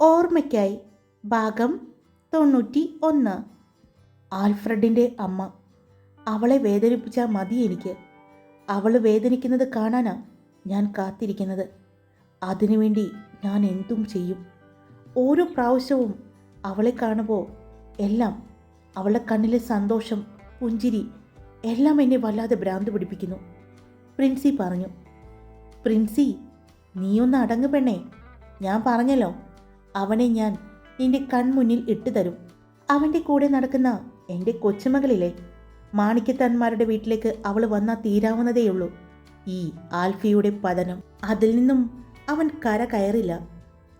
ഓർമ്മയ്ക്കായി. ഭാഗം തൊണ്ണൂറ്റി ഒന്ന് ആൽഫ്രഡിന്റെ അമ്മ. അവളെ വേദനിപ്പിച്ചാൽ മതി എനിക്ക്. അവൾ വേദനിക്കുന്നത് കാണാനാ ഞാൻ കാത്തിരിക്കുന്നത്. അതിനുവേണ്ടി ഞാൻ എന്തും ചെയ്യും. ഓരോ പ്രാവശ്യവും അവളെ കാണുമ്പോൾ എല്ലാം അവളുടെ കണ്ണിലെ സന്തോഷം പുഞ്ചിരി എല്ലാം എന്നെ വല്ലാതെ ഭ്രാന്ത് പിടിപ്പിക്കുന്നു. പ്രിൻസി പറഞ്ഞു. പ്രിൻസി നീയൊന്ന് അടങ്ങ് പെണ്ണേ. ഞാൻ പറഞ്ഞല്ലോ അവനെ ഞാൻ നിന്റെ കൺമുന്നിൽ ഇട്ടു തരും. അവന്റെ കൂടെ നടക്കുന്ന എന്റെ കൊച്ചുമകളിലെ മാണിക്യത്തന്മാരുടെ വീട്ടിലേക്ക് അവൾ വന്നാൽ തീരാവുന്നതേയുള്ളൂ. ഈ ആൽഫിയുടെ പതനം അതിൽ നിന്നും അവൻ കര കയറില്ല.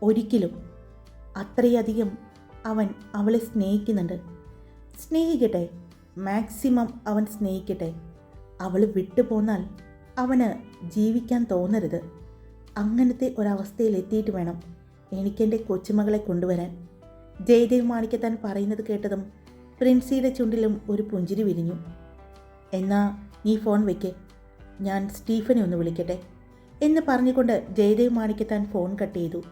ഒരിക്കലും. അത്രയധികം അവൻ അവളെ സ്നേഹിക്കുന്നുണ്ട്. സ്നേഹിക്കട്ടെ. മാക്സിമം അവൻ സ്നേഹിക്കട്ടെ. അവൾ വിട്ടുപോന്നാൽ അവന് ജീവിക്കാൻ തോന്നരുത്. അങ്ങനത്തെ ഒരവസ്ഥയിൽ എത്തിയിട്ട് വേണം. എനിക്കെന്റെ കൊച്ചുമകളെ കൊണ്ടുവരാൻ. ജയദേവ് മാണിക്കത്താൻ പറയുന്നത് കേട്ടതും പ്രിൻസിയുടെ ചുണ്ടിലും ഒരു പുഞ്ചിരി വിരിഞ്ഞു. എന്നാ നീ ഫോൺ വെക്ക്. ഞാൻ സ്റ്റീഫനെ ഒന്ന് വിളിക്കട്ടെ. എന്ന് പറഞ്ഞുകൊണ്ട് ജയദേവ് മാണിക്കത്താൻ ഫോൺ കട്ട് ചെയ്തു.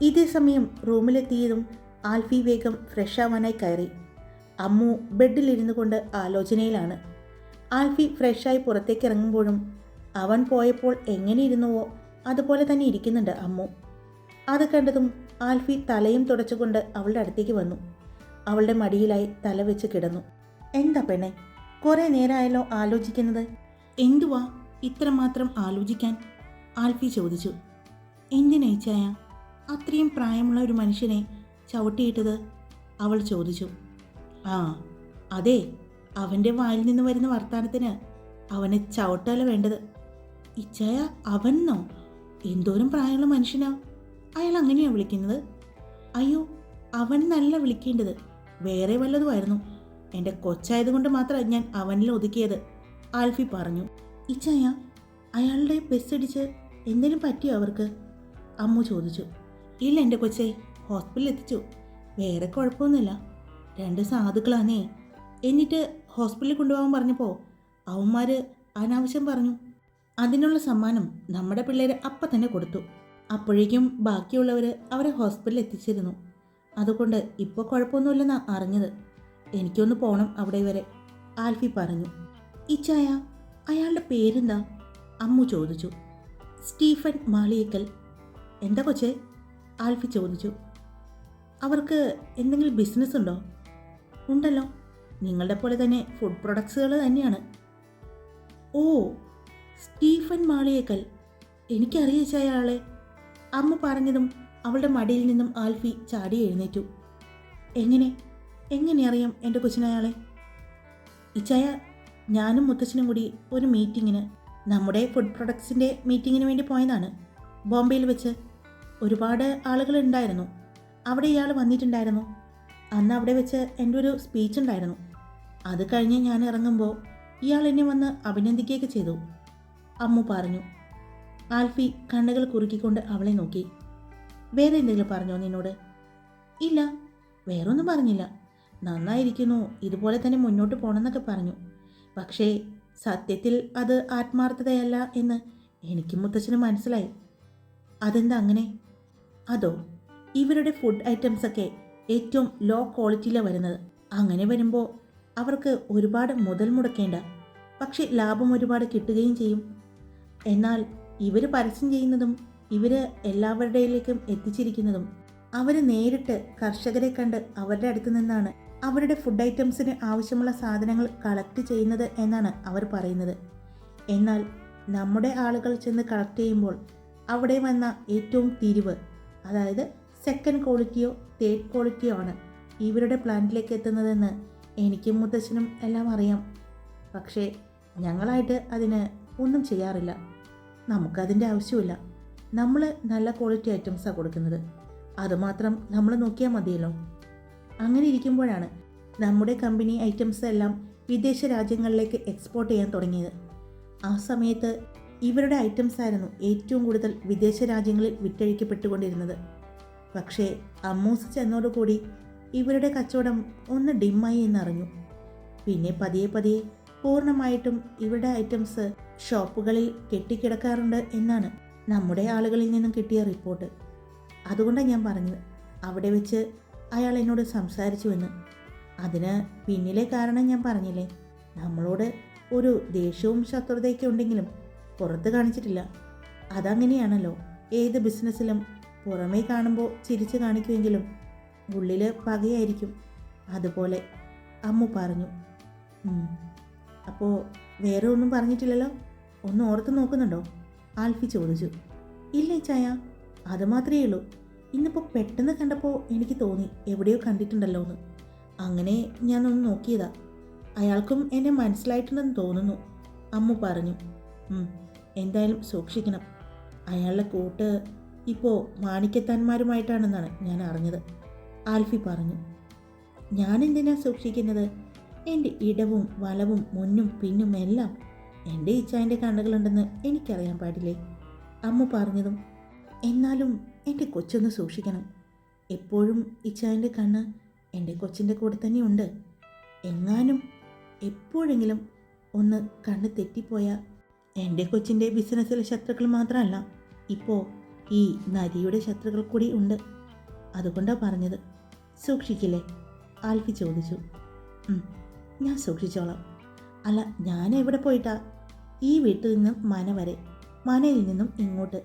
ഇതേ സമയം റൂമിലെത്തിയതും ആൽഫി വേഗം ഫ്രഷ് ആവാനായി കയറി. അമ്മു ബെഡിലിരുന്നു കൊണ്ട് ആലോചനയിലാണ്. ആൽഫി ഫ്രഷായി പുറത്തേക്ക് ഇറങ്ങുമ്പോഴും അവൻ പോയപ്പോൾ എങ്ങനെ ഇരുന്നുവോ അതുപോലെ തന്നെ ഇരിക്കുന്നുണ്ട് അമ്മു. അത് കണ്ടതും ആൽഫി തലയും തുടച്ചുകൊണ്ട് അവളുടെ അടുത്തേക്ക് വന്നു. അവളുടെ മടിയിലായി തല വെച്ച് കിടന്നു. എന്താ പെണ്ണെ കുറേ നേരമായല്ലോ ആലോചിക്കുന്നത്? എന്തുവാ ഇത്രമാത്രം ആലോചിക്കാൻ? ആൽഫി ചോദിച്ചു. എന്തിനയച്ചായ അത്രയും പ്രായമുള്ള ഒരു മനുഷ്യനെ ചവിട്ടിയിട്ടത്? അവൾ ചോദിച്ചു. ആ അതെ അവന്റെ വായിൽ നിന്ന് വരുന്ന വർത്തമാനത്തിന് അവനെ ചവിട്ടല്ല വേണ്ടത്. ഇച്ചായ അവനോ? എന്തോരം പ്രായമുള്ള മനുഷ്യനാ? അയാൾ അങ്ങനെയാണ് വിളിക്കുന്നത്? അയ്യോ അവൻ നല്ല വിളിക്കേണ്ടത്. വേറെ വല്ലതുമായിരുന്നു. എന്റെ കൊച്ചായതുകൊണ്ട് മാത്രമാണ് ഞാൻ അവനിൽ ഒതുക്കിയത്. ആൽഫി പറഞ്ഞു. ഇച്ചായ അയാളുടെ ബസ് അടിച്ച് എന്തെങ്കിലും പറ്റിയോ അവർക്ക്? അമ്മു ചോദിച്ചു. ഇല്ല എന്റെ കൊച്ചേ ഹോസ്പിറ്റലിൽ എത്തിച്ചു. വേറെ കുഴപ്പമൊന്നുമില്ല. രണ്ട് സാധുക്കളാണേ എന്നിട്ട് ഹോസ്പിറ്റലിൽ കൊണ്ടുപോകാൻ പറഞ്ഞപ്പോൾ അവന്മാർ അനാവശ്യം പറഞ്ഞു. അതിനുള്ള സമ്മാനം നമ്മുടെ പിള്ളേർ അപ്പം തന്നെ കൊടുത്തു. അപ്പോഴേക്കും ബാക്കിയുള്ളവർ അവരെ ഹോസ്പിറ്റലിൽ എത്തിച്ചിരുന്നു. അതുകൊണ്ട് ഇപ്പോൾ കുഴപ്പമൊന്നുമില്ലെന്നാ അറിഞ്ഞത്. എനിക്കൊന്ന് പോകണം അവിടെ വരെ ആൽഫി പറഞ്ഞു. ഇച്ചായ അയാളുടെ പേരെന്താ? അമ്മു ചോദിച്ചു. സ്റ്റീഫൻ മാളിയേക്കൽ. എന്താ കൊച്ചേ? ആൽഫി ചോദിച്ചു. അവർക്ക് എന്തെങ്കിലും ബിസിനസ് ഉണ്ടോ? ഉണ്ടല്ലോ. നിങ്ങളുടെ പോലെ തന്നെ ഫുഡ് പ്രൊഡക്ട്സുകൾ തന്നെയാണ്. ഓ സ്റ്റീഫൻ മാളിയേക്കൽ. എനിക്കറിയിച്ച അയാളെ. അമ്മ പറഞ്ഞതും അവളുടെ മടിയിൽ നിന്നും ആൽഫി ചാടി എഴുന്നേറ്റു. എങ്ങനെ? എങ്ങനെ അറിയാം എന്റെ കൊച്ചിനയാളെ? ഇച്ചായ ഞാനും മുത്തച്ഛനും കൂടി ഒരു മീറ്റിങ്ങിന് നമ്മുടെ ഫുഡ് പ്രൊഡക്ട്സിന്റെ മീറ്റിങ്ങിന് വേണ്ടി പോയതാണ്. ബോംബെയിൽ വെച്ച് ഒരുപാട് ആളുകൾ ഉണ്ടായിരുന്നു അവിടെ ഇയാൾ വന്നിട്ടുണ്ടായിരുന്നു. അന്ന് അവിടെ വെച്ച് എന്റെ ഒരു സ്പീച്ച് ഉണ്ടായിരുന്നു. അത് കഴിഞ്ഞ് ഞാൻ ഇറങ്ങുമ്പോൾ ഇയാൾ എന്നെ വന്ന് അഭിനന്ദിക്കുകയൊക്കെ ചെയ്തു. അമ്മു പറഞ്ഞു. ആൽഫി കണ്ണുകൾ കുറുക്കിക്കൊണ്ട് അവളെ നോക്കി. വേറെ എന്തെങ്കിലും പറഞ്ഞോ നിന്നോട്? ഇല്ല വേറൊന്നും പറഞ്ഞില്ല. നന്നായിരിക്കുന്നു ഇതുപോലെ തന്നെ മുന്നോട്ട് പോകണമെന്നൊക്കെ പറഞ്ഞു. പക്ഷേ സത്യത്തിൽ അത് ആത്മാർത്ഥതയല്ല എന്ന് എനിക്കും മുത്തച്ഛനും മനസ്സിലായി. അതെന്താ അങ്ങനെ? അതോ ഇവരുടെ ഫുഡ് ഐറ്റംസൊക്കെ ഏറ്റവും ലോ ക്വാളിറ്റിയിലാണ് വരുന്നത്? അങ്ങനെ വരുമ്പോൾ അവർക്ക് ഒരുപാട് മുതൽ മുടക്കേണ്ട പക്ഷേ ലാഭം ഒരുപാട് കിട്ടുകയും ചെയ്യും. എന്നാൽ ഇവർ പരസ്യം ചെയ്യുന്നതും ഇവർ എല്ലാവരുടെയിലേക്കും എത്തിച്ചിരിക്കുന്നതും അവർ നേരിട്ട് കർഷകരെ കണ്ട് അവരുടെ അടുത്ത് നിന്നാണ് അവരുടെ ഫുഡ് ഐറ്റംസിന് ആവശ്യമുള്ള സാധനങ്ങൾ കളക്ട് ചെയ്യുന്നത് എന്നാണ് അവർ പറയുന്നത്. എന്നാൽ നമ്മുടെ ആളുകൾ ചെന്ന് കളക്ട് ചെയ്യുമ്പോൾ അവിടെ വന്ന ഏറ്റവും തിരിവ് അതായത് സെക്കൻഡ് ക്വാളിറ്റിയോ തേർഡ് ക്വാളിറ്റിയോ ആണ് ഇവരുടെ പ്ലാന്റിലേക്ക് എത്തുന്നതെന്ന് എനിക്കും മുത്തശ്ശനും എല്ലാം അറിയാം. പക്ഷേ ഞങ്ങളായിട്ട് അതിന് ഒന്നും ചെയ്യാറില്ല. നമുക്കതിന്റെ ആവശ്യമില്ല. നമ്മൾ നല്ല ക്വാളിറ്റി ഐറ്റംസാണ് കൊടുക്കുന്നത്. അതുമാത്രം നമ്മൾ നോക്കിയാൽ മതിയല്ലോ. അങ്ങനെ ഇരിക്കുമ്പോഴാണ് നമ്മുടെ കമ്പനി ഐറ്റംസ് എല്ലാം വിദേശ രാജ്യങ്ങളിലേക്ക് എക്സ്പോർട്ട് ചെയ്യാൻ തുടങ്ങിയത്. ആ സമയത്ത് ഇവരുടെ ഐറ്റംസ് ആയിരുന്നു ഏറ്റവും കൂടുതൽ വിദേശ രാജ്യങ്ങളിൽ വിറ്റഴിക്കപ്പെട്ടുകൊണ്ടിരുന്നത്. പക്ഷേ അമ്മൂസ് ചെന്നോടുകൂടി ഇവരുടെ കച്ചവടം ഒന്ന് ഡിമ്മായി എന്നറിഞ്ഞു. പിന്നെ പതിയെ പതിയെ പൂർണമായിട്ടും ഇവരുടെ ഐറ്റംസ് ഷോപ്പുകളിൽ കെട്ടിക്കിടക്കാറുണ്ട് എന്നാണ് നമ്മുടെ ആളുകളിൽ നിന്നും കിട്ടിയ റിപ്പോർട്ട്. അതുകൊണ്ടാണ് ഞാൻ പറഞ്ഞത്. അവിടെ വെച്ച് അയാൾ എന്നോട് സംസാരിച്ചുവെന്ന്. അതിന് പിന്നിലെ കാരണം ഞാൻ പറഞ്ഞില്ലേ? നമ്മളോട് ഒരു ദേഷ്യവും ശത്രുതയൊക്കെ ഉണ്ടെങ്കിലും പുറത്ത് കാണിച്ചിട്ടില്ല. അതങ്ങനെയാണല്ലോ. ഏത് ബിസിനസ്സിലും പുറമേ കാണുമ്പോൾ ചിരിച്ച് കാണിക്കുമെങ്കിലും ഉള്ളിൽ പകയായിരിക്കും. അതുപോലെ അമ്മു പറഞ്ഞു. അപ്പോൾ വേറെ ഒന്നും പറഞ്ഞിട്ടില്ലല്ലോ? ഒന്ന് ഓർത്ത് നോക്കുന്നുണ്ടോ? ആൽഫി ചോദിച്ചു. ഇല്ല ചായ? അത് മാത്രമേ ഉള്ളൂ. ഇന്നിപ്പോൾ പെട്ടെന്ന് കണ്ടപ്പോൾ എനിക്ക് തോന്നി എവിടെയോ കണ്ടിട്ടുണ്ടല്ലോ എന്ന്. അങ്ങനെ ഞാനൊന്ന് നോക്കിയതാ. അയാൾക്കും എന്നെ മനസ്സിലായിട്ടുണ്ടെന്ന് തോന്നുന്നു. അമ്മു പറഞ്ഞു "ഉം, എന്തായാലും സൂക്ഷിക്കണം. അയാളുടെ കൂട്ട് ഇപ്പോൾ മാണിക്കത്താന്മാരുമായിട്ടാണെന്നാണ് ഞാൻ അറിഞ്ഞത്. ആൽഫി പറഞ്ഞു ഞാൻ എന്തിനാ സൂക്ഷിക്കുന്നത്? എന്റെ ഇടവും വലവും മുന്നും പിന്നും എല്ലാം എന്റെ ഇച്ചായന്റെ കണ്ണുകളുണ്ടെന്ന് എനിക്കറിയാൻ പാടില്ലേ? അമ്മ പറഞ്ഞതും എന്നാലും എന്റെ കൊച്ചൊന്ന് സൂക്ഷിക്കണം. എപ്പോഴും ഇച്ചായന്റെ കണ്ണ് എന്റെ കൊച്ചിന്റെ കൂടെ തന്നെയുണ്ട്. എങ്ങാനും എപ്പോഴെങ്കിലും ഒന്ന് കണ്ണ് തെറ്റിപ്പോയാൽ എന്റെ കൊച്ചിന്റെ ബിസിനസ്സിലെ ശത്രുക്കൾ മാത്രമല്ല ഇപ്പോൾ ഈ നരിയുടെ ശത്രുക്കൾ കൂടി ഉണ്ട്. അതുകൊണ്ടാണ് പറഞ്ഞത്. സൂക്ഷിക്കില്ലേ? ആൽഫി ചോദിച്ചു. ഞാൻ സൂക്ഷിച്ചോളാം. അല്ല ഞാൻ എവിടെ പോയിട്ടാ? ഈ വീട്ടിൽ നിന്നും മന വരെ. മനയിൽ നിന്നും ഇങ്ങോട്ട്.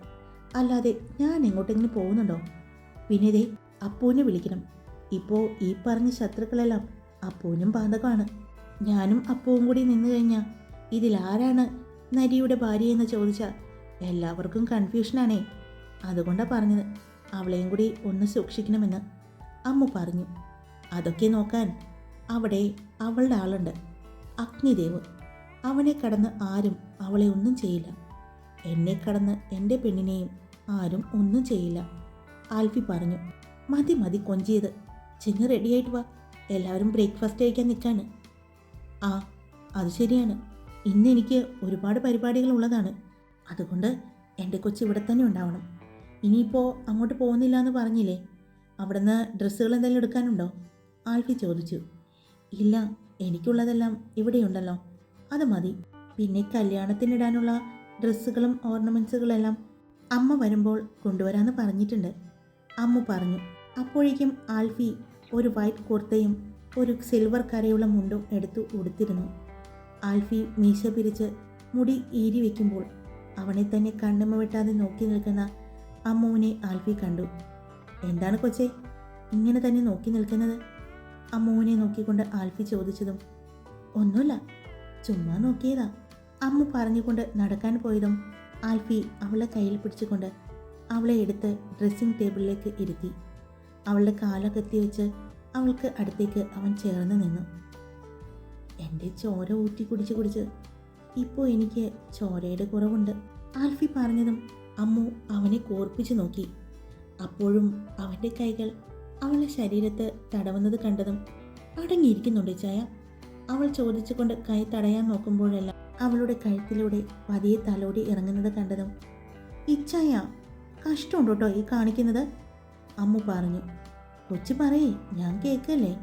അല്ലാതെ ഞാൻ എങ്ങോട്ടെങ്കിലും പോകുന്നുണ്ടോ? ദേ അപ്പൂനെ വിളിക്കണം. ഇപ്പോൾ ഈ പറഞ്ഞ ശത്രുക്കളെല്ലാം അപ്പൂനും ബാധകമാണ്. ഞാനും അപ്പവും കൂടി നിന്നു കഴിഞ്ഞാൽ ഇതിലാരാണ് നരിയുടെ ഭാര്യ എന്ന് ചോദിച്ചാൽ എല്ലാവർക്കും കൺഫ്യൂഷനാണേ. അതുകൊണ്ടാണ് പറഞ്ഞത്. അവളെയും കൂടി ഒന്ന് സൂക്ഷിക്കണമെന്ന്. അമ്മു പറഞ്ഞു. അതൊക്കെ നോക്കാൻ അവിടെ അവളുടെ ആളുണ്ട്. അഗ്നിദേവ്. അവനെ കടന്ന് ആരും അവളെ ഒന്നും ചെയ്യില്ല. എന്നെ കടന്ന് എന്റെ പെണ്ണിനെയും ആരും ഒന്നും ചെയ്യില്ല. ആൽഫി പറഞ്ഞു മതി മതി കൊഞ്ചിയത്. ചെന്ന് റെഡിയായിട്ട് വാ. എല്ലാവരും ബ്രേക്ക്ഫാസ്റ്റ് കഴിക്കാൻ നിൽക്കാണ്. ആ അത് ശരിയാണ്. ഇന്ന് എനിക്ക് ഒരുപാട് പരിപാടികൾ ഉള്ളതാണ് അതുകൊണ്ട് എന്റെ കൊച്ച് ഇവിടെ തന്നെ ഉണ്ടാവണം. ഇനിയിപ്പോൾ അങ്ങോട്ട് പോകുന്നില്ല എന്ന് പറഞ്ഞില്ലേ? അവിടുന്ന് ഡ്രസ്സുകൾ എന്തെങ്കിലും എടുക്കാനുണ്ടോ? ആൽഫി ചോദിച്ചു ഇല്ല എനിക്കുള്ളതെല്ലാം ഇവിടെയുണ്ടല്ലോ. അത് മതി. പിന്നെ കല്യാണത്തിനിടാനുള്ള ഡ്രസ്സുകളും ഓർണമെന്റ്സുകളെല്ലാം അമ്മ വരുമ്പോൾ കൊണ്ടുവരാമെന്ന് പറഞ്ഞിട്ടുണ്ട്. അമ്മ പറഞ്ഞു അപ്പോഴേക്കും ആൽഫി ഒരു വൈറ്റ് കുർത്തയും ഒരു സിൽവർ കരയുള്ള മുണ്ടും എടുത്തു ഉടുത്തിരുന്നു. ആൽഫി മീശ പിരിച്ച് മുടി ഈരി വയ്ക്കുമ്പോൾ അവനെ തന്നെ കണ്ണുമ വെട്ടാതെ നോക്കി നിൽക്കുന്ന അമ്മുവിനെ ആൽഫി കണ്ടു. എന്താണ് കൊച്ചേ ഇങ്ങനെ തന്നെ നോക്കി നിൽക്കുന്നത്? അമ്മുവിനെ നോക്കിക്കൊണ്ട് ആൽഫി ചോദിച്ചതും ഒന്നുമില്ല ചുമ്മാ നോക്കിയതാ. അമ്മ പറഞ്ഞുകൊണ്ട് നടക്കാൻ പോയതും ആൽഫി അവളെ കയ്യിൽ പിടിച്ചുകൊണ്ട് അവളെ എടുത്ത് ഡ്രസ്സിംഗ് ടേബിളിലേക്ക് ഇരുത്തി. അവളുടെ കാലൊക്കെ എത്തി വെച്ച് അവൾക്ക് അടുത്തേക്ക് അവൻ ചേർന്ന് നിന്നു. എന്റെ ചോര ഊറ്റി കുടിച്ച് കുടിച്ച് ഇപ്പോൾ എനിക്ക് ചോരയുടെ കുറവുണ്ട് ആൽഫി പറഞ്ഞതും അമ്മു അവനെ കോർപ്പിച്ചു നോക്കി. അപ്പോഴും അവന്റെ കൈകൾ അവളുടെ ശരീരത്ത് തടവുന്നത് കണ്ടതും അടങ്ങിയിരിക്കുന്നുണ്ട് ചായ. അവൾ ചോദിച്ചുകൊണ്ട് കൈ തടയാൻ നോക്കുമ്പോഴെല്ലാം അവളുടെ കഴുത്തിലൂടെ പതിയെ തലോടി ഇറങ്ങുന്നത് കണ്ടതും ഇച്ചായ കഷ്ടമുണ്ട് കേട്ടോ ഈ കാണിക്കുന്നത് അമ്മു പറഞ്ഞു. കൊച്ചു പറയേ ഞാൻ കേൾക്കല്ലേ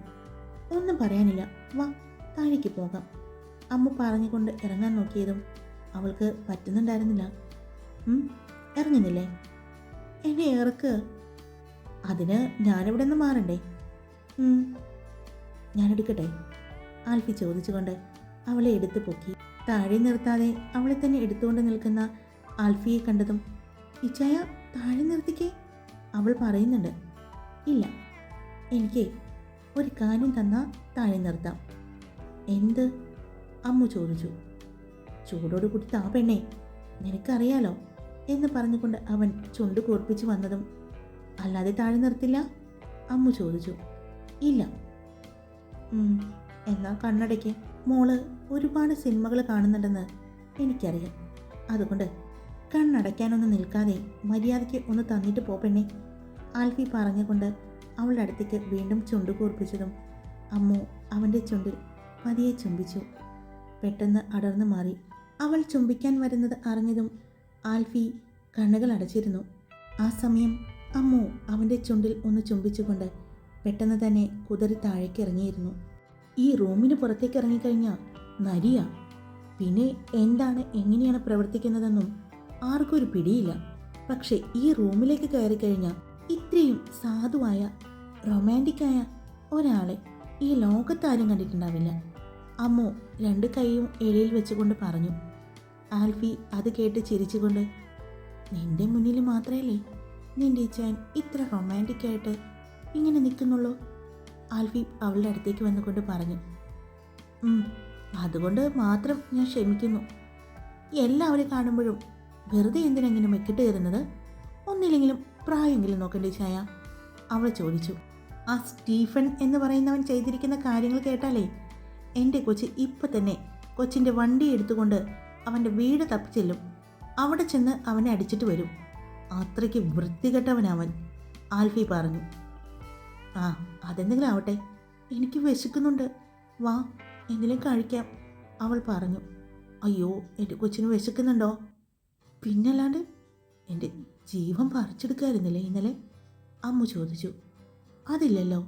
ഒന്നും പറയാനില്ല വാ താഴേക്ക് പോകാം അമ്മ പറഞ്ഞുകൊണ്ട് ഇറങ്ങാൻ നോക്കിയതും അവൾക്ക് പറ്റുന്നുണ്ടായിരുന്നില്ല. ഇറങ്ങുന്നില്ലേ? എന്നെ ഇറക്ക്. അതിന് ഞാനിവിടെ നിന്ന് മാറണ്ടേ ഞാനെടുക്കട്ടെ? ആൽഫി ചോദിച്ചുകൊണ്ട് അവളെ എടുത്തു പൊക്കി. താഴെ നിർത്താതെ അവളെ തന്നെ എടുത്തുകൊണ്ട് നിൽക്കുന്ന ആൽഫിയെ കണ്ടതും ഇച്ചായ താഴെ നിർത്തിക്കേ അവൾ പറയുന്നുണ്ട്. ഇല്ല എനിക്ക് ഒരു കാര്യം തന്നാൽ താഴെ നിർത്താം. എന്ത്? അമ്മു ചോദിച്ചു. ചൂടോട് കൂടി താ പെണ്ണേ നിനക്കറിയാലോ എന്ന് പറഞ്ഞുകൊണ്ട് അവൻ ചുണ്ട് കൂർപ്പിച്ചു വന്നതും അല്ലാതെ താഴെ നിർത്തില്ല? അമ്മു ചോദിച്ചു. ഇല്ല. ഉം, എന്നാ കണ്ണടയ്ക്ക്. മോൾ ഒരുപാട് സിനിമകൾ കാണുന്നുണ്ടെന്ന് എനിക്കറിയാം. അതുകൊണ്ട് കണ്ണടയ്ക്കാനൊന്നും നിൽക്കാതെ മര്യാദയ്ക്ക് ഒന്ന് തന്നിട്ട് പോ പെണ്ണെ. ആൽഫി പറഞ്ഞുകൊണ്ട് അവളുടെ അടുത്തേക്ക് വീണ്ടും ചുണ്ടു കൂർപ്പിച്ചതും അമ്മു അവന്റെ ചുണ്ടിൽ പതിയെ ചുംബിച്ചു. പെട്ടെന്ന് അടർന്നു മാറി. അവൾ ചുംബിക്കാൻ വരുന്നത് അറിഞ്ഞതും ആൽഫി കണ്ണുകൾ അടച്ചിരുന്നു. ആ സമയം അമ്മു അവന്റെ ചുണ്ടിൽ ഒന്ന് ചുംബിച്ചുകൊണ്ട് പെട്ടെന്ന് തന്നെ കുതിരി താഴേക്ക് ഇറങ്ങിയിരുന്നു. ഈ റൂമിന് പുറത്തേക്ക് ഇറങ്ങിക്കഴിഞ്ഞാൽ നരിയ. പിന്നെ എന്താണ് എങ്ങനെയാണ് പ്രവർത്തിക്കുന്നതെന്നും ആർക്കും ഒരു പിടിയില്ല. പക്ഷേ ഈ റൂമിലേക്ക് കയറി കഴിഞ്ഞാൽ ഇത്രയും സാധുവായ റൊമാന്റിക്കായ ഒരാളെ ഈ ലോകത്താരും കണ്ടിട്ടുണ്ടാവില്ല. അമ്മു രണ്ട് കൈയും എളിയിൽ വെച്ചുകൊണ്ട് പറഞ്ഞു. ആൽഫി അത് കേട്ട് ചിരിച്ചുകൊണ്ട് നിന്റെ മുന്നിൽ മാത്രമല്ലേ നിന്റെ ചാൻ ഇത്ര റൊമാന്റിക്കായിട്ട് ഇങ്ങനെ നിൽക്കുന്നുള്ളൂ? ആൽഫി അവളുടെ അടുത്തേക്ക് വന്നുകൊണ്ട് പറഞ്ഞു "ഉം, അതുകൊണ്ട് മാത്രം ഞാൻ ക്ഷമിക്കുന്നു. എല്ലാവരും കാണുമ്പോഴും വെറുതെ എന്തിനെങ്കിലും മെക്കിട്ട് കയറുന്നത്? ഒന്നില്ലെങ്കിലും പ്രായമെങ്കിലും നോക്കണ്ടേ ചായ അവൾ ചോദിച്ചു ആ സ്റ്റീഫൻ എന്ന് പറയുന്നവൻ ചെയ്തിരിക്കുന്ന കാര്യങ്ങൾ കേട്ടാലേ എന്റെ കൊച്ച് ഇപ്പം തന്നെ കൊച്ചിന്റെ വണ്ടി എടുത്തുകൊണ്ട് അവന്റെ വീട് തപ്പിച്ചെല്ലും. അവിടെ ചെന്ന് അവനെ അടിച്ചിട്ട് വരും. അത്രയ്ക്ക് വൃത്തികെട്ടവനവൻ ആൽഫി പറഞ്ഞു. ആ അതെന്തെങ്കിലും ആവട്ടെ. എനിക്ക് വിശക്കുന്നുണ്ട്. വാ എന്തെങ്കിലും കഴിക്കാം. അവൾ പറഞ്ഞു. അയ്യോ എന്റെ കൊച്ചിന് വിശക്കുന്നുണ്ടോ? പിന്നല്ലാണ്ട് എന്റെ ജീവൻ പറിച്ചെടുക്കായിരുന്നില്ലേ ഇന്നലെ? അമ്മ ചോദിച്ചു. അതില്ലല്ലോ.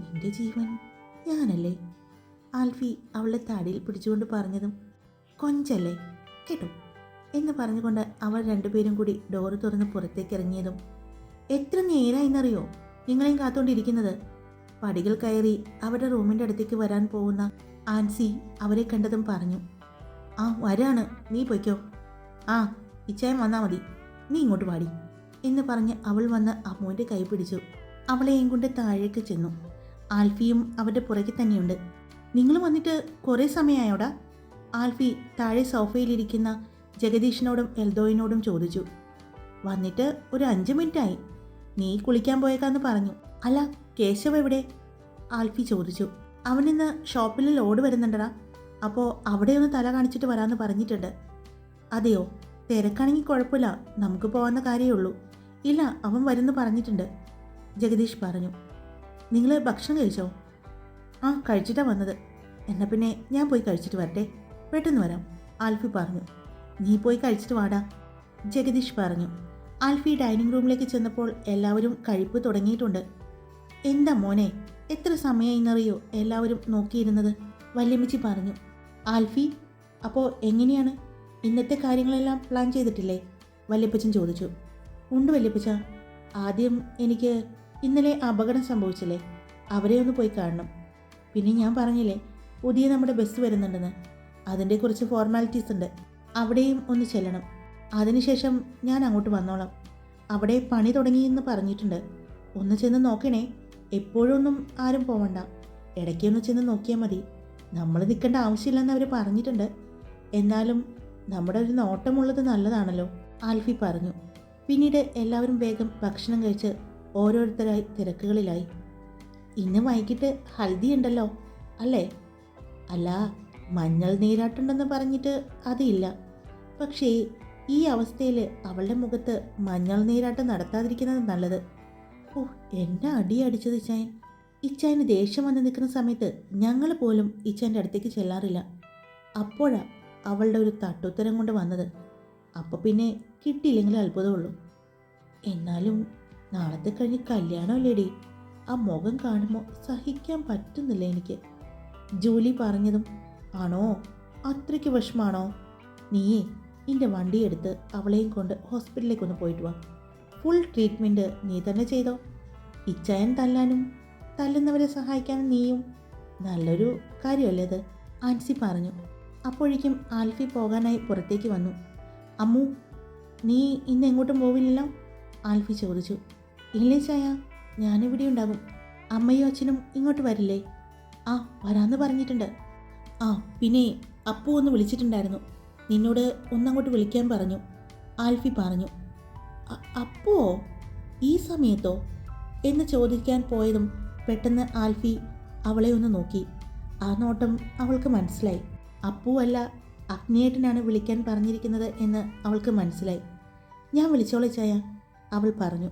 നിന്റെ ജീവൻ ഞാനല്ലേ? ആൽഫി അവളുടെ തടിയിൽ പിടിച്ചുകൊണ്ട് പറഞ്ഞതും കൊഞ്ചല്ലേ? കേട്ടോ? എന്ന് പറഞ്ഞുകൊണ്ട് അവർ രണ്ടുപേരും കൂടി ഡോറ് തുറന്ന് പുറത്തേക്ക് ഇറങ്ങിയതും എത്ര നേരായിന്നറിയോ? നിങ്ങളെയും കാത്തുകൊണ്ടിരിക്കുന്നത് പടികൾ കയറി അവരുടെ റൂമിന്റെ അടുത്തേക്ക് വരാൻ പോകുന്ന ആൻസി അവരെ കണ്ടതും പറഞ്ഞു. ആ വരാണ്. നീ പൊയ്ക്കോ. ആ ഇച്ചായം വന്നാൽ മതി. നീ ഇങ്ങോട്ട് പാടി എന്ന് പറഞ്ഞ് അവൾ വന്ന് അമ്മുവിന്റെ കൈ പിടിച്ചു. അവളെയും കൊണ്ട് താഴേക്ക് ചെന്നു. ആൽഫിയും അവരുടെ പുറകെ തന്നെയുണ്ട്. നിങ്ങൾ വന്നിട്ട് കുറേ സമയമായോടാ ആൽഫി താഴെ സോഫയിലിരിക്കുന്ന ജഗദീഷിനോടും എൽദോയിനോടും ചോദിച്ചു. വന്നിട്ട് ഒരു അഞ്ച് മിനിറ്റായി. നീ കുളിക്കാൻ പോയേക്കാന്ന് പറഞ്ഞു. അല്ല കേശവ് എവിടെ? ആൽഫി ചോദിച്ചു. അവനിന്ന് ഷോപ്പിൽ ലോഡ് വരുന്നുണ്ടടാ. അപ്പോൾ അവിടെ ഒന്ന് തല കാണിച്ചിട്ട് വരാമെന്ന് പറഞ്ഞിട്ടുണ്ട്. അതെയോ? തിരക്കാണെങ്കിൽ കുഴപ്പമില്ല. നമുക്ക് പോകാവുന്ന കാര്യമേ ഉള്ളൂ ഇല്ല അവൻ വരുന്നു പറഞ്ഞിട്ടുണ്ട്. ജഗദീഷ് പറഞ്ഞു. നിങ്ങൾ ഭക്ഷണം കഴിച്ചോ? ആ കഴിച്ചിട്ടാണ് വന്നത്. എന്നാൽ പിന്നെ ഞാൻ പോയി കഴിച്ചിട്ട് വരട്ടെ. പെട്ടെന്ന് വരാം ആൽഫി പറഞ്ഞു. നീ പോയി കഴിച്ചിട്ട് വാടാ ജഗദീഷ് പറഞ്ഞു. ആൽഫി ഡൈനിങ് റൂമിലേക്ക് ചെന്നപ്പോൾ എല്ലാവരും കഴിപ്പ് തുടങ്ങിയിട്ടുണ്ട്. എന്താ മോനെ എത്ര സമയമായിന്നറിയോ എല്ലാവരും നോക്കിയിരുന്നത്? വല്യമ്മച്ചി പറഞ്ഞു. ആൽഫി അപ്പോൾ എങ്ങനെയാണ്? ഇന്നത്തെ കാര്യങ്ങളെല്ലാം പ്ലാൻ ചെയ്തിട്ടില്ലേ? വല്യപ്പച്ചൻ ചോദിച്ചു. ഉണ്ട് വല്യപ്പച്ച. ആദ്യം എനിക്ക് ഇന്നലെ അപകടം സംഭവിച്ചില്ലേ? അവരെ ഒന്ന് പോയി കാണണം. പിന്നെ ഞാൻ പറഞ്ഞില്ലേ പുതിയ നമ്മുടെ ബസ് വരുന്നുണ്ടെന്ന്. അതിന്റെ കുറച്ച് ഫോർമാലിറ്റീസ് ഉണ്ട്. അവിടെയും ഒന്ന് ചെല്ലണം. അതിനുശേഷം ഞാൻ അങ്ങോട്ട് വന്നോളാം. അവിടെ പണി തുടങ്ങിയെന്ന് പറഞ്ഞിട്ടുണ്ട്. ഒന്ന് ചെന്ന് നോക്കണേ. എപ്പോഴൊന്നും ആരും പോവണ്ട. ഇടയ്ക്കൊന്ന് ചെന്ന് നോക്കിയാൽ മതി. നമ്മൾ നിൽക്കേണ്ട ആവശ്യമില്ലെന്ന് അവർ പറഞ്ഞിട്ടുണ്ട്. എന്നാലും നമ്മുടെ ഒരു നോട്ടമുള്ളത് നല്ലതാണല്ലോ ആൽഫി പറഞ്ഞു. പിന്നീട് എല്ലാവരും വേഗം ഭക്ഷണം കഴിച്ച് ഓരോരുത്തരായി തിരക്കുകളിലായി. ഇന്ന് വൈകിട്ട് ഹൽദി ഉണ്ടല്ലോ അല്ലേ? അല്ല മഞ്ഞൾ നീരാട്ടുണ്ടെന്ന് പറഞ്ഞിട്ട് അതില്ല. പക്ഷേ ഈ അവസ്ഥയിൽ അവളുടെ മുഖത്ത് മഞ്ഞൾ നീരാട്ടം നടത്താതിരിക്കുന്നത് നല്ലത്. ഓ എന്നെ അടി അടിച്ചത് ഇച്ചായൻ. ഇച്ചായന് ദേഷ്യം വന്ന് നിൽക്കുന്ന സമയത്ത് ഞങ്ങൾ പോലും ഇച്ചായന്റെ അടുത്തേക്ക് ചെല്ലാറില്ല. അപ്പോഴാ അവളുടെ ഒരു തട്ടുത്തരം കൊണ്ട് വന്നത്. അപ്പോൾ പിന്നെ കിട്ടിയില്ലെങ്കിൽ അത്ഭുതമുള്ളൂ. എന്നാലും നാളത്തെ കഴിഞ്ഞ് കല്യാണമല്ലേടി. ആ മുഖം കാണുമ്പോൾ സഹിക്കാൻ പറ്റുന്നില്ല എനിക്ക്. ജൂലി പറഞ്ഞതും ആണോ? അത്രയ്ക്ക് വിഷമാണോ? നീയേ നിന്റെ വണ്ടിയെടുത്ത് അവളെയും കൊണ്ട് ഹോസ്പിറ്റലിലേക്ക് ഒന്ന് പോയിട്ട് വാ. ഫുൾ ട്രീറ്റ്മെന്റ് നീ തന്നെ ചെയ്തോ? ഇച്ചായൻ തല്ലാനും തല്ലുന്നവരെ സഹായിക്കാനും നീയും. നല്ലൊരു കാര്യമല്ലേ അത്? ആൻസി പറഞ്ഞു. അപ്പോഴേക്കും ആൽഫി പോകാനായി പുറത്തേക്ക് വന്നു. അമ്മു നീ ഇന്ന് എങ്ങോട്ടും പോവില്ലല്ലോ? ആൽഫി ചോദിച്ചു. ഇല്ലേ ചായ ഞാനിവിടെ ഉണ്ടാകും. അമ്മയും അച്ഛനും ഇങ്ങോട്ട് വരില്ലേ? ആ വരാമെന്ന് പറഞ്ഞിട്ടുണ്ട്. ആ പിന്നെ അപ്പു ഒന്ന് വിളിച്ചിട്ടുണ്ടായിരുന്നു. നിന്നോട് ഒന്നങ്ങോട്ട് വിളിക്കാൻ പറഞ്ഞു. ആൽഫി പറഞ്ഞു അപ്പോ ഈ സമയത്തോ? എന്ന് ചോദിക്കാൻ പോയതും പെട്ടെന്ന് ആൽഫി അവളെ ഒന്ന് നോക്കി. ആ നോട്ടം അവൾക്ക് മനസ്സിലായി. അപ്പൂ അല്ല അഗ്നിയേട്ടനാണ് വിളിക്കാൻ പറഞ്ഞിരിക്കുന്നത് എന്ന് അവൾക്ക് മനസ്സിലായി. ഞാൻ വിളിച്ചോളെ ചായ അവൾ പറഞ്ഞു.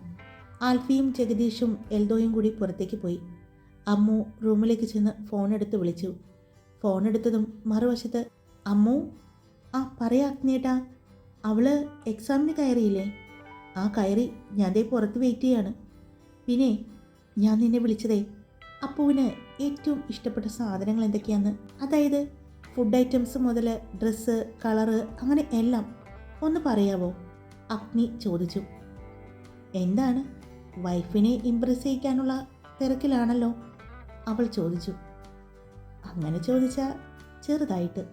ആൽഫിയും ജഗദീഷും എൽദോയും കൂടി പുറത്തേക്ക് പോയി. അമ്മു റൂമിലേക്ക് ചെന്ന് ഫോൺ എടുത്ത് വിളിച്ചു. ഫോൺ എടുത്തതും മറുവശത്ത് അമ്മു ആ പറയാ അഗ്നേട്ടാ. അവൾ എക്സാമിന് കയറിയില്ലേ? ആ കയറി. ഞാൻ ദേ പുറത്ത് വെയിറ്റ് ചെയ്യാണ്. പിന്നെ ഞാൻ നിന്നെ വിളിച്ചതേ അപ്പുവിന് ഏറ്റവും ഇഷ്ടപ്പെട്ട സാധനങ്ങൾ എന്തൊക്കെയാണ് അതായത് ഫുഡ് ഐറ്റംസ് മുതൽ ഡ്രസ്സ് കളറ് അങ്ങനെ എല്ലാം ഒന്ന് പറയാവോ? അഗ്നി ചോദിച്ചു. എന്താണ്? വൈഫിനെ ഇമ്പ്രസ് ചെയ്യിക്കാനുള്ള തിരക്കിലാണല്ലോ? അവൾ ചോദിച്ചു. അങ്ങനെ ചോദിച്ചാൽ ചെറുതായിട്ട്.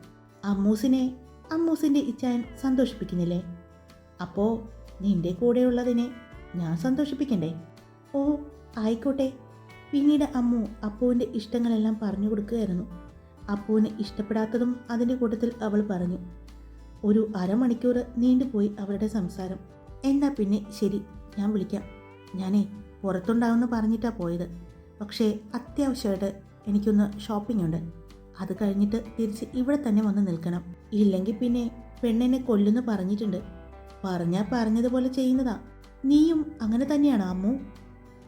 അമ്മൂസിനെ അമ്മൂസിന്റെ ഇച്ഛാൻ സന്തോഷിപ്പിക്കുന്നില്ലേ? അപ്പോൾ നിന്റെ കൂടെയുള്ളതിനെ ഞാൻ സന്തോഷിപ്പിക്കണ്ടേ? ഓ ആയിക്കോട്ടെ. പിന്നീട് അമ്മു അപ്പുവിന്റെ ഇഷ്ടങ്ങളെല്ലാം പറഞ്ഞു കൊടുക്കുകയായിരുന്നു. അപ്പുവിന് ഇഷ്ടപ്പെടാത്തതും അതിന്റെ കൂട്ടത്തിൽ അവൾ പറഞ്ഞു ഒരു അരമണിക്കൂർ നീണ്ടുപോയി അവരുടെ സംസാരം. എന്നാ പിന്നെ ശരി ഞാൻ വിളിക്കാം. ഞാനേ പുറത്തുണ്ടാവുമെന്ന് പറഞ്ഞിട്ടാണ് പോയത്. പക്ഷേ അത്യാവശ്യമായിട്ട് എനിക്കൊന്ന് ഷോപ്പിംഗ് ഉണ്ട്. അത് കഴിഞ്ഞിട്ട് തിരിച്ച് ഇവിടെ തന്നെ വന്ന് നിൽക്കണം. ഇല്ലെങ്കിൽ പിന്നെ പെണ്ണെന്നെ കൊല്ലുന്നു പറഞ്ഞിട്ടുണ്ട്. പറഞ്ഞാൽ പറഞ്ഞതുപോലെ ചെയ്യുന്നതാ. നീയും അങ്ങനെ തന്നെയാണ് അമ്മു.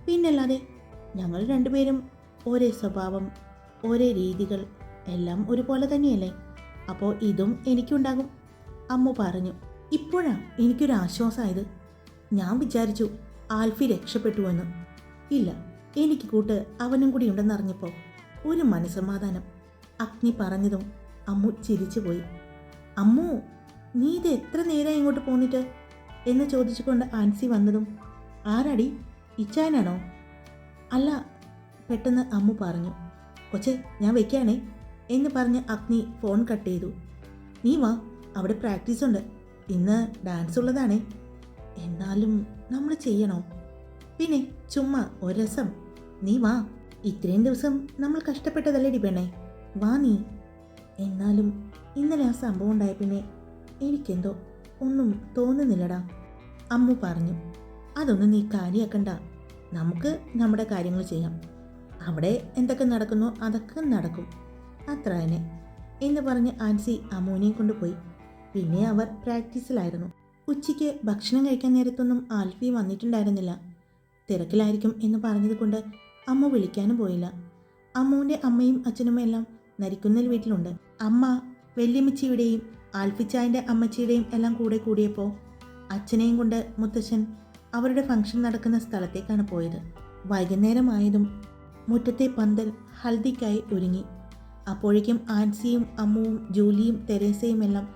പിന്നല്ലാതെ ഞങ്ങൾ രണ്ടുപേരും ഒരേ സ്വഭാവം ഒരേ രീതികൾ എല്ലാം ഒരുപോലെ തന്നെയല്ലേ? അപ്പോൾ ഇതും എനിക്കുണ്ടാകും. അമ്മു പറഞ്ഞു ഇപ്പോഴാണ് എനിക്കൊരു ആശ്വാസമായത് ഞാൻ വിചാരിച്ചു ആൽഫി രക്ഷപ്പെട്ടുവെന്ന്. ഇല്ല എനിക്ക് കൂട്ട് അവനും കൂടി ഉണ്ടെന്നറിഞ്ഞപ്പോൾ ഒരു മനസ്സമാധാനം. അഗ്നി പറഞ്ഞതും അമ്മു ചിരിച്ചുപോയി. അമ്മു നീ ഇത് എത്ര നേരം ഇങ്ങോട്ട് പോന്നിട്ട്? എന്ന് ചോദിച്ചുകൊണ്ട് ആൻസി വന്നതും ആരാടി? ഇച്ചാനാണോ അല്ല പെട്ടെന്ന് അമ്മു പറഞ്ഞു കൊച്ചെ ഞാൻ വെക്കാണേ എന്ന് പറഞ്ഞ് അഗ്നി ഫോൺ കട്ട് ചെയ്തു. നീ വാ അവിടെ പ്രാക്ടീസ് ഉണ്ട്. ഇന്ന് ഡാൻസ് ഉള്ളതാണേ. എന്നാലും നമ്മൾ ചെയ്യണോ? പിന്നെ ചുമ്മാ ഒരു രസം നീ വാ. ഇത്രയും ദിവസം നമ്മൾ കഷ്ടപ്പെട്ടതല്ലേ പെണ്ണേ. വാ നീ. എന്നാലും ഇന്നലെ ആ സംഭവം ഉണ്ടായ പിന്നെ എനിക്കെന്തോ ഒന്നും തോന്നുന്നില്ലടാ. അമ്മു പറഞ്ഞു അതൊന്നും നീ കാര്യമാക്കണ്ട നമുക്ക് നമ്മുടെ കാര്യങ്ങൾ ചെയ്യാം. അവിടെ എന്തൊക്കെ നടക്കുന്നു അതൊക്കെ നടക്കും. അത്ര തന്നെ എന്ന് പറഞ്ഞ് ആൻസി അമ്മൂനെയും കൊണ്ടുപോയി. പിന്നെ അവർ പ്രാക്ടീസിലായിരുന്നു. ഉച്ചയ്ക്ക് ഭക്ഷണം കഴിക്കാൻ നേരത്തൊന്നും ആൽഫി വന്നിട്ടുണ്ടായിരുന്നില്ല. തിരക്കിലായിരിക്കും എന്ന് പറഞ്ഞതുകൊണ്ട് അമ്മ വിളിക്കാനും പോയില്ല. അമ്മുവിന്റെ അമ്മയും അച്ഛനും എല്ലാം നരിക്കുന്നൽ വീട്ടിലുണ്ട്. അമ്മ വല്യമ്മച്ചിയുടെയും ആൽഫിച്ചായന്റെ അമ്മച്ചിയുടെയും എല്ലാം കൂടെ കൂടിയപ്പോൾ അച്ഛനെയും കൊണ്ട് മുത്തശ്ശൻ അവരുടെ ഫംഗ്ഷൻ നടക്കുന്ന സ്ഥലത്തേക്കാണ് പോയത്. വൈകുന്നേരമായതും മുറ്റത്തെ പന്തൽ ഹൽദിക്കായി ഒരുങ്ങി. അപ്പോഴേക്കും ആൻസിയും അമ്മുവും ജൂലിയും തെരേസയും എല്ലാം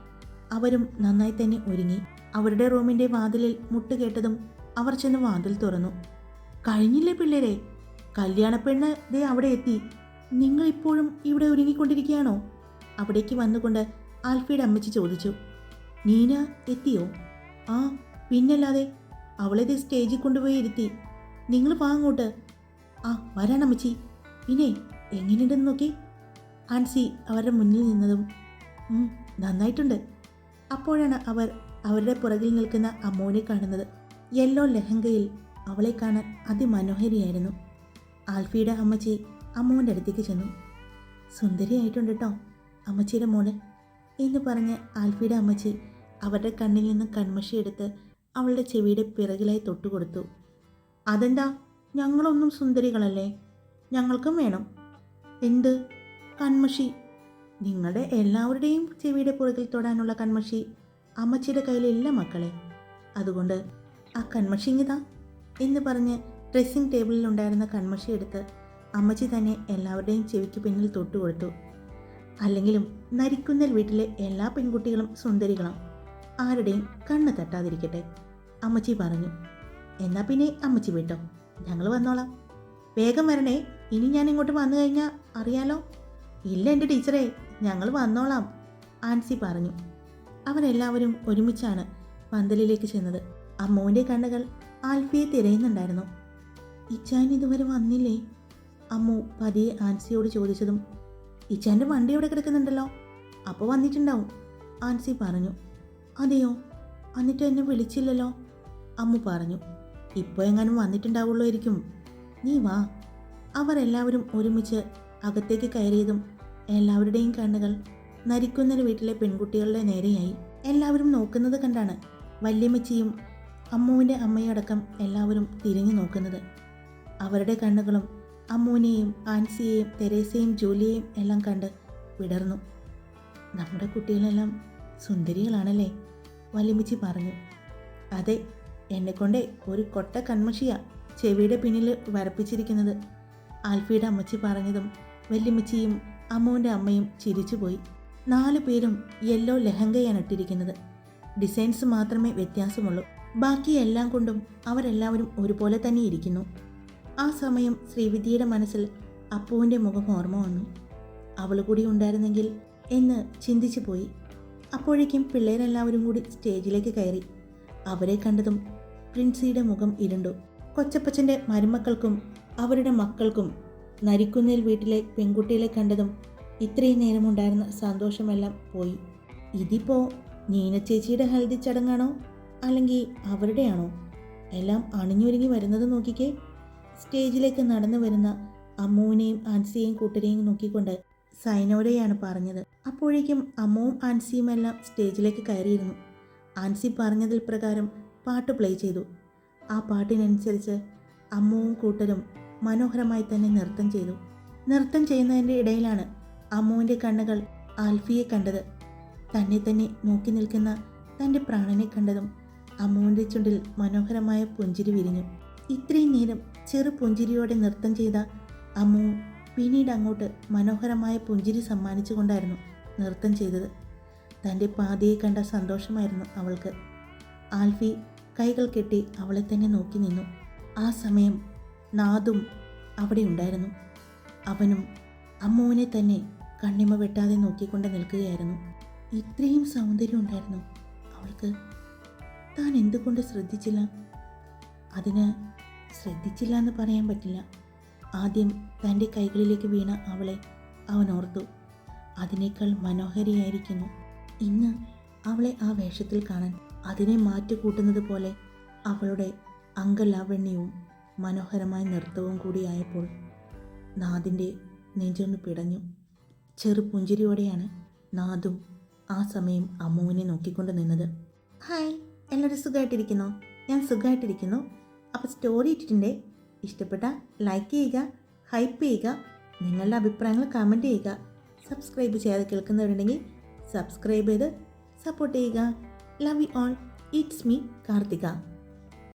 അവരും നന്നായി തന്നെ ഒരുങ്ങി. അവരുടെ റൂമിന്റെ വാതിലിൽ മുട്ടുകേട്ടതും അവർ ചെന്ന് വാതിൽ തുറന്നു. കഴിഞ്ഞില്ലേ പിള്ളേരെ? കല്യാണപ്പെണ്ണ് ദേ അവിടെ എത്തി. നിങ്ങൾ ഇപ്പോഴും ഇവിടെ ഒരുങ്ങിക്കൊണ്ടിരിക്കുകയാണോ? അവിടേക്ക് വന്നുകൊണ്ട് ആൽഫിയുടെ അമ്മച്ചി ചോദിച്ചു നീന എത്തിയോ? ആ പിന്നല്ലാതെ അവളെ ദേ സ്റ്റേജിൽ കൊണ്ടുപോയി ഇരുത്തി. നിങ്ങൾ വാ അങ്ങോട്ട്. ആ വരാൻ അമ്മച്ചി. പിന്നെ എങ്ങനെയുണ്ടെന്ന് നോക്കി. ആൻസി അവരുടെ മുന്നിൽ നിന്നതും നന്നായിട്ടുണ്ട്. അപ്പോഴാണ് അവർ അവരുടെ പുറകിൽ നിൽക്കുന്ന അമ്മോനെ കാണുന്നത്. യെല്ലോ ലെഹങ്കയിൽ അവളെ കാണാൻ അതിമനോഹരിയായിരുന്നു. ആൽഫിയുടെ അമ്മച്ചി അമ്മുവിന്റെ അടുത്തേക്ക് ചെന്നു. സുന്ദരിയായിട്ടുണ്ട് കേട്ടോ അമ്മച്ചിയുടെ മോൾ എന്ന് പറഞ്ഞ് ആൽഫിയുടെ അമ്മച്ചി അവരുടെ കണ്ണിൽ നിന്ന് കൺമഷി എടുത്ത് അവളുടെ ചെവിയുടെ പിറകിലായി തൊട്ടുകൊടുത്തു അതെന്താ? ഞങ്ങളൊന്നും സുന്ദരികളല്ലേ? ഞങ്ങൾക്കും വേണം. എന്ത്? കൺമഷി? നിങ്ങളുടെ എല്ലാവരുടെയും ചെവിയുടെ പുറകിൽ തൊടാനുള്ള കൺമഷി അമ്മച്ചിയുടെ കയ്യിലില്ല മക്കളെ. അതുകൊണ്ട് ആ കൺമഷി ഇങ്ങിതാ എന്ന് പറഞ്ഞ് ഡ്രസ്സിംഗ് ടേബിളിൽ ഉണ്ടായിരുന്ന കൺമഷി എടുത്ത് അമ്മച്ചി തന്നെ എല്ലാവരുടെയും ചെവിക്ക് പിന്നിൽ തൊട്ടുകൊടുത്തു അല്ലെങ്കിലും നരിക്കുന്നൽ വീട്ടിലെ എല്ലാ പെൺകുട്ടികളും സുന്ദരികളാണ് ആരുടെയും കണ്ണ് തട്ടാതിരിക്കട്ടെ? അമ്മച്ചി പറഞ്ഞു. എന്നാ പിന്നെ അമ്മച്ചി വിട്ടോ. ഞങ്ങൾ വന്നോളാം. വേഗം വരണേ. ഇനി ഞാൻ ഇങ്ങോട്ട് വന്നു കഴിഞ്ഞാൽ അറിയാലോ? ഇല്ല എന്റെ ടീച്ചറെ ഞങ്ങൾ വന്നോളാം. ആൻസി പറഞ്ഞു. അവരെല്ലാവരും ഒരുമിച്ചാണ് പന്തലിലേക്ക് ചെന്നത്. അമ്മുവിന്റെ കണ്ണുകൾ ആൽഫിയെ തിരയുന്നുണ്ടായിരുന്നു. ഇച്ചാൻ ഇതുവരെ വന്നില്ലേ? അമ്മു പതിയെ ആൻസിയോട് ചോദിച്ചതും ഇച്ചാന്റെ വണ്ടി അവിടെ കിടക്കുന്നുണ്ടല്ലോ. അപ്പോൾ വന്നിട്ടുണ്ടാവും. ആൻസി പറഞ്ഞു അതെയോ? എന്നിട്ട് എന്നെ വിളിച്ചില്ലല്ലോ? അമ്മ പറഞ്ഞു ഇപ്പോൾ എങ്ങാനും വന്നിട്ടുണ്ടാവുള്ളായിരിക്കും. നീ വാ. അവർ എല്ലാവരും ഒരുമിച്ച് അകത്തേക്ക് കയറിയതും എല്ലാവരുടെയും കണ്ണുകൾ നരിക്കുന്നൊരു വീട്ടിലെ പെൺകുട്ടികളുടെ നേരെയായി. എല്ലാവരും നോക്കുന്നത് കണ്ടാണ് വല്യമ്മച്ചിയും അമ്മുവിന്റെ അമ്മയടക്കം എല്ലാവരും തിരിഞ്ഞു നോക്കുന്നത്. അവരുടെ കണ്ണുകളും അമ്മുവിനെയും ആൻസിയെയും തെരേസയും ജൂലിയെയും എല്ലാം കണ്ട് വിടർന്നു. നമ്മുടെ കുട്ടികളെല്ലാം സുന്ദരികളാണല്ലേ? വലിമിച്ചി പറഞ്ഞു. അതെ എന്നെക്കൊണ്ടേ ഒരു കൊട്ട കൺമുഷിയ ചെവിയുടെ പിന്നിൽ വരപ്പിച്ചിരിക്കുന്നത്. ആൽഫിയുടെ അമ്മച്ചി പറഞ്ഞതും വല്യമ്മച്ചിയും അമ്മുവിന്റെ അമ്മയും ചിരിച്ചുപോയി. നാലു പേരും യെല്ലോ ലെഹങ്കയാണ് ഇട്ടിരിക്കുന്നത്. ഡിസൈൻസ് മാത്രമേ വ്യത്യാസമുള്ളൂ. ബാക്കി എല്ലാം കൊണ്ടും അവരെല്ലാവരും ഒരുപോലെ തന്നെ ഇരിക്കുന്നു. ആ സമയം ശ്രീവിദ്യയുടെ മനസ്സിൽ അപ്പുവിന്റെ മുഖം ഓർമ്മ വന്നു. അവൾ കൂടി ഉണ്ടായിരുന്നെങ്കിൽ എന്ന് ചിന്തിച്ചു പോയി. അപ്പോഴേക്കും പിള്ളേരെല്ലാവരും കൂടി സ്റ്റേജിലേക്ക് കയറി. അവരെ കണ്ടതും പ്രിൻസിയുടെ മുഖം ഇരുണ്ടു. കൊച്ചപ്പച്ചന്റെ മരുമക്കൾക്കും അവരുടെ മക്കൾക്കും നരിക്കുന്നിൽ വീട്ടിലെ പെൺകുട്ടികളെ കണ്ടതും ഇത്രയും നേരമുണ്ടായിരുന്ന സന്തോഷമെല്ലാം പോയി. ഇതിപ്പോൾ നീന ചേച്ചിയുടെ ഹൽദി ചടങ്ങാണോ? അല്ലെങ്കിൽ അവരുടെയാണോ? എല്ലാം അണിഞ്ഞൊരുങ്ങി വരുന്നത് നോക്കിക്കേ. സ്റ്റേജിലേക്ക് നടന്നു വരുന്ന അമ്മുവിനെയും ആൻസിയെയും കൂട്ടരെയും നോക്കിക്കൊണ്ട് സൈനോരയാണ് പറഞ്ഞത്. അപ്പോഴേക്കും അമ്മുവും ആൻസിയും എല്ലാം സ്റ്റേജിലേക്ക് കയറിയിരുന്നു. ആൻസി പറഞ്ഞതിൽ പ്രകാരം പാട്ട് പ്ലേ ചെയ്തു. ആ പാട്ടിനനുസരിച്ച് അമ്മുവും കൂട്ടരും മനോഹരമായി തന്നെ നൃത്തം ചെയ്തു. നൃത്തം ചെയ്യുന്നതിന്റെ ഇടയിലാണ് അമ്മുവിന്റെ കണ്ണുകൾ ആൽഫിയെ കണ്ടത്. തന്നെ തന്നെ നോക്കി നിൽക്കുന്ന തന്റെ പ്രാണനെ കണ്ടതും അമ്മുവിന്റെ ചുണ്ടിൽ മനോഹരമായ പുഞ്ചിരി വിരിഞ്ഞു. ഇത്രയും നേരം ചെറു പുഞ്ചിരിയോടെ നൃത്തം ചെയ്ത അമ്മു പിന്നീട് അങ്ങോട്ട് മനോഹരമായ പുഞ്ചിരി സമ്മാനിച്ചുകൊണ്ടായിരുന്നു നൃത്തം ചെയ്തത്. തന്റെ പാതയെ കണ്ട സന്തോഷമായിരുന്നു അവൾക്ക്. ആൽഫി കൈകൾ കെട്ടി അവളെ തന്നെ നോക്കി നിന്നു. ആ സമയം നാദും അവിടെ ഉണ്ടായിരുന്നു. അവനും അമ്മുവിനെ തന്നെ കണ്ണിമ വെട്ടാതെ നോക്കിക്കൊണ്ട് നിൽക്കുകയായിരുന്നു. ഇത്രയും സൗന്ദര്യം ഉണ്ടായിരുന്നു അവൾക്ക്. താൻ എന്തുകൊണ്ട് ശ്രദ്ധിച്ചില്ല? അതിന് ശ്രദ്ധിച്ചില്ല എന്ന് പറയാൻ പറ്റില്ല. ആദ്യം തന്റെ കൈകളിലേക്ക് വീണ അവളെ അവൻ ഓർത്തു. അതിനേക്കാൾ മനോഹരിയായിരിക്കുന്നു. ഇന്ന് അവളെ ആ വേഷത്തിൽ കാണാൻ അതിനെ മാറ്റുകൂട്ടുന്നത് പോലെ അവളുടെ അംഗലാവണ്യവും മനോഹരമായ നൃത്തവും കൂടിയായപ്പോൾ നാദിന്റെ നെഞ്ചൊന്ന് പിടഞ്ഞു. ചെറു പുഞ്ചിരിയോടെയാണ് നാദും ആ സമയം അമ്മുവിനെ നോക്കിക്കൊണ്ട് നിന്നത്. ഹായ് എല്ലാവരും സുഖമായിട്ടിരിക്കുന്നോ? ഞാൻ സുഖമായിട്ടിരിക്കുന്നു. അപ്പോൾ സ്റ്റോറി ഇട്ടിട്ടുണ്ട്. ഇഷ്ടപ്പെട്ട ലൈക്ക് ചെയ്യുക ഹൈപ്പ് ചെയ്യുക നിങ്ങളുടെ അഭിപ്രായങ്ങൾ കമന്റ് ചെയ്യുക. സബ്സ്ക്രൈബ് ചെയ്യാതെ കേൾക്കുന്നവരുണ്ടെങ്കിൽ സബ്സ്ക്രൈബ് ചെയ്ത് സപ്പോർട്ട് ചെയ്യുക. Love you all it's me Karthika.